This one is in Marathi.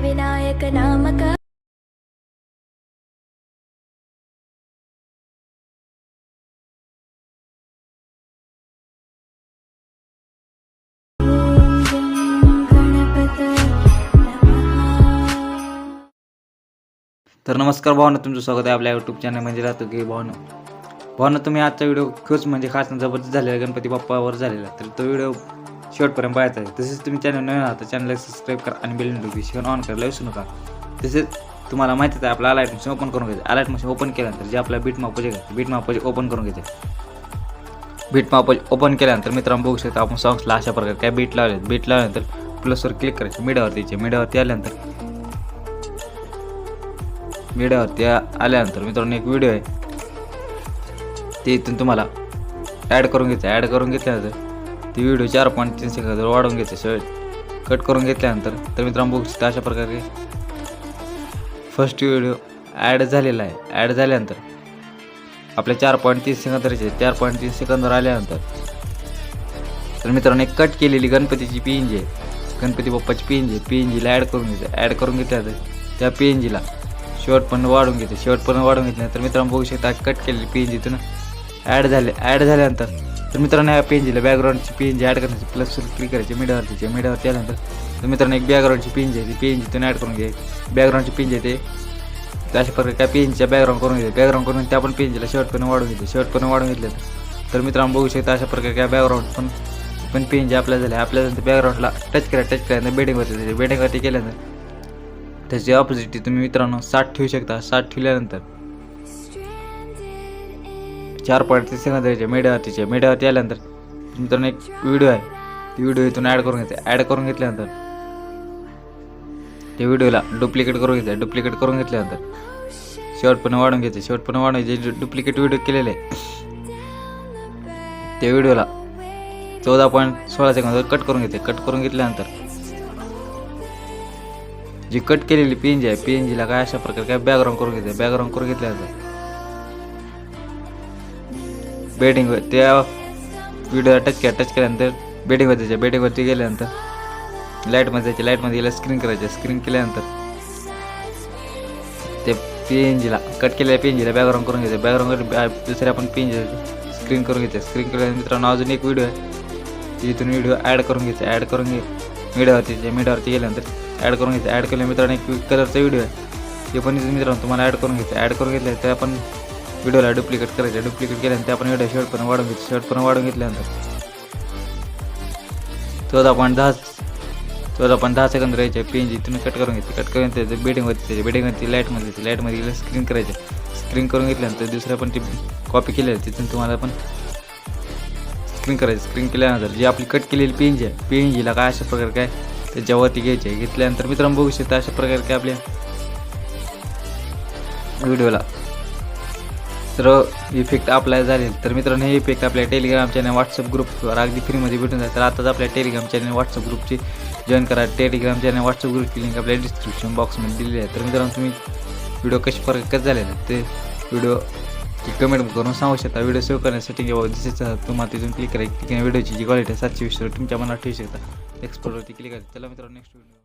विनायक नामक तर नमस्कार भावना तुमचं स्वागत आहे आपल्या यूट्यूब चॅनल म्हणजे राहतो की भावना. भावना तुम्ही आजचा व्हिडिओ खूप म्हणजे खास जबरदस्त झालेला गणपती बाप्पावर झालेला तर तो व्हिडिओ शेवटपर्यंत पाहायचं आहे. तसेच तुम्ही चॅनल नवीन आहात तर चॅनलला सबस्क्राईब करा आणि बेल नोटिफिकेशन ऑन करायला विसरू नका. तसेच तुम्हाला माहितीच आहे आपलं अलाईट मशीन ओपन करून घ्यायचं. अलाईट मशीन ओपन केल्यानंतर जे आपल्या बीट मापोजे बीट मापोजे ओपन करून घ्यायचे बीट मापोज ओपन केल्यानंतर मित्रांनो बघू शकता आपण सॉंग्सला अशा प्रकारे काय बीट लावले बीट लावल्यानंतर प्लसवर क्लिक करायचं. मीडियावरती यायचे. मीडियावरती आल्यानंतर मीडियावरती आल्यानंतर मित्रांनो एक व्हिडिओ आहे. ते इथून तुम्हाला ॲड करून घ्यायचं. ॲड करून घेतल्यानंतर ती व्हिडिओ चार पॉईंट तीन सेकंद वाढवून घेते शेवट कट करून घेतल्यानंतर तर मित्रांनो बघू शकता अशा प्रकारे फर्स्ट व्हिडिओ ॲड झालेला आहे. ॲड झाल्यानंतर आपल्या चार पॉईंट तीस सेकंदरचे चार पॉईंट तीस सेकंदवर आल्यानंतर तर मित्रांनो एक कट केलेली गणपतीची पी एन जी आहे. गणपती बाप्पाची P N G P N जीला ॲड करून घेते. ॲड करून घेतल्यानंतर त्या पी एन जीला शेवटपर्यंत वाढून घेते. शेवटपर्यंत वाढून घेतल्यानंतर मित्रांनो बघू शकता कट केलेली पी एन जीतून ॲड झाले. ॲड झाल्यानंतर तर मित्रांनो ह्या पेंजीला बॅकग्राऊंडची पेंजी जी ॲड करण्याची प्लस क्लिक करायची मीडियावरती मीडियावरती आल्यानंतर. तर मित्रांनो एक बॅकग्राऊंडची पेंजी जी आहे ती पी तुम्ही ॲड करून घे. बॅकग्राऊंडची पी जी आहे ते. अशा प्रकारे काय पी बॅकग्राऊंड करून घेते बॅकग्राऊंड करून त्या पण पेंजीला शर्ट पण शेवटपर्यंत वाढून घेते शेवटपर्यंत वाढून घेतलं. तर मित्रांनो बघू शकता अशा प्रकारे काय बॅकग्राऊंड पण पण पी जी आपल्या झाल्या आपल्या बॅकग्राऊंडला टच करा टच केल्यानंतर बेडिंगवरती त्याच्या बेडिंगवरती केल्यानंतर त्याची ऑपोजिट तुम्ही मित्रांनो साठ ठेवू शकता. साठ ठेवल्यानंतर चार पॉईंट तीस सेकंद द्यायचे. मीडियावरतीचे मीडियावरती आल्यानंतर मित्रांनो एक व्हिडिओ आहे. ती व्हिडिओ इथून ॲड करून घेते. ॲड करून घेतल्यानंतर त्या व्हिडिओला डुप्लिकेट करून घ्यायचं डुप्लिकेट करून घेतल्यानंतर शेवटपणे वाढून घ्यायचं शेवटपणे वाढून जे डुप्लिकेट व्हिडिओ केलेले त्या व्हिडिओला चौदा पॉईंट सोळा सेकंद कट करून घेते. कट करून घेतल्यानंतर जी कट केलेली पी एन जी आहे पी एन जीला काय अशा प्रकारे काय बॅकग्राऊंड करून घेते. बॅकग्राऊंड करून घेतल्यानंतर बेटिंग त्या व्हिडिओला टच केला टच केल्यानंतर बेटिंगवर जायच्या बेटिंगवरती गेल्यानंतर लाईटमध्ये जायचे. लाईटमध्ये गेल्या स्क्रीन करायचे. स्क्रीन केल्यानंतर ते पी एन जीला कट केलेल्या पी एन जीला बॅकग्राऊंड करून घ्यायचं. बॅकग्राऊंड दुसऱ्या आपण पी एन जी स्क्रीन करून घ्यायचं. स्क्रीन केल्यानंतर मित्रांनो अजून एक व्हिडिओ आहे. तिथून व्हिडिओ ॲड करून घ्यायचा. ॲड करून घे. मीडियावरती मीडियावरती गेल्यानंतर ॲड करून घ्यायचं. ॲड केलं मित्रांनो एक कलरचा व्हिडिओ आहे. ते पण मित्रांनो तुम्हाला ॲड करून घ्यायचं. ॲड करून घेतलं ते आपण व्हिडिओला डुप्लिकेट करायचं डुप्लिकेट केल्यानंतर आपण पण व्हिडिओ शेवटपर्यंत वाढून शर्ट शेवटपर्यंत वाढून घेतल्यानंतर. चौदा पॉईंट दहा चौदा पॉईंट दहा सेकंद राहायचे पी एन जी तुम्ही कट करून घेते कट करून त्याचं बेडिंगवरती त्याची बेडिंगवरती लाईटमध्ये लाईटमध्ये गेलं स्क्रीन करायचे. स्क्रीन करून घेतल्यानंतर दुसऱ्या पण ती कॉपी केली आहे तिथून तुम्हाला पण स्क्रीन करायचं. स्क्रीन केल्यानंतर जी आपली कट केलेली पी एन जी आहे पी एन जीला काय अशा प्रकारे काय त्याच्यावरती घ्यायचे आहे. घेतल्यानंतर मित्रांनो बघू शकता अशा प्रकारे काय आपल्या व्हिडिओला मित्र इफेक्ट अप्लाय झाले. तर मित्रांनो हे इफेक्ट आपल्या टेलिग्राम चॅनल व्हॉट्सअप ग्रुपवर अगदी फ्रीमध्ये भेटून जाईल तर आताच आपल्या टेलिग्राम चॅनल व्हॉट्सअप ग्रुपची जॉईन करा. टेलिग्राम चॅनल व्हॉट्सअप ग्रुपची लिंक आपल्या डिस्क्रिप्शन बॉक्समध्ये दिलेली आहे. तर मित्रांनो तुम्ही व्हिडिओ कशी फरक कसं झालेला ते व्हिडिओ कमेंट करून सांगू शकता. व्हिडिओ सेव्ह करण्यासाठी किंवा जसे तुम्हाला तिथून क्लिक करा. व्हिडिओची जी क्वालिटी आहे सातशे वीस तुमच्या मनात ठेवू शकता. एक्सपोर्टवरती क्लिक करा. चला मित्रांनो नेक्स्ट व्हिडिओ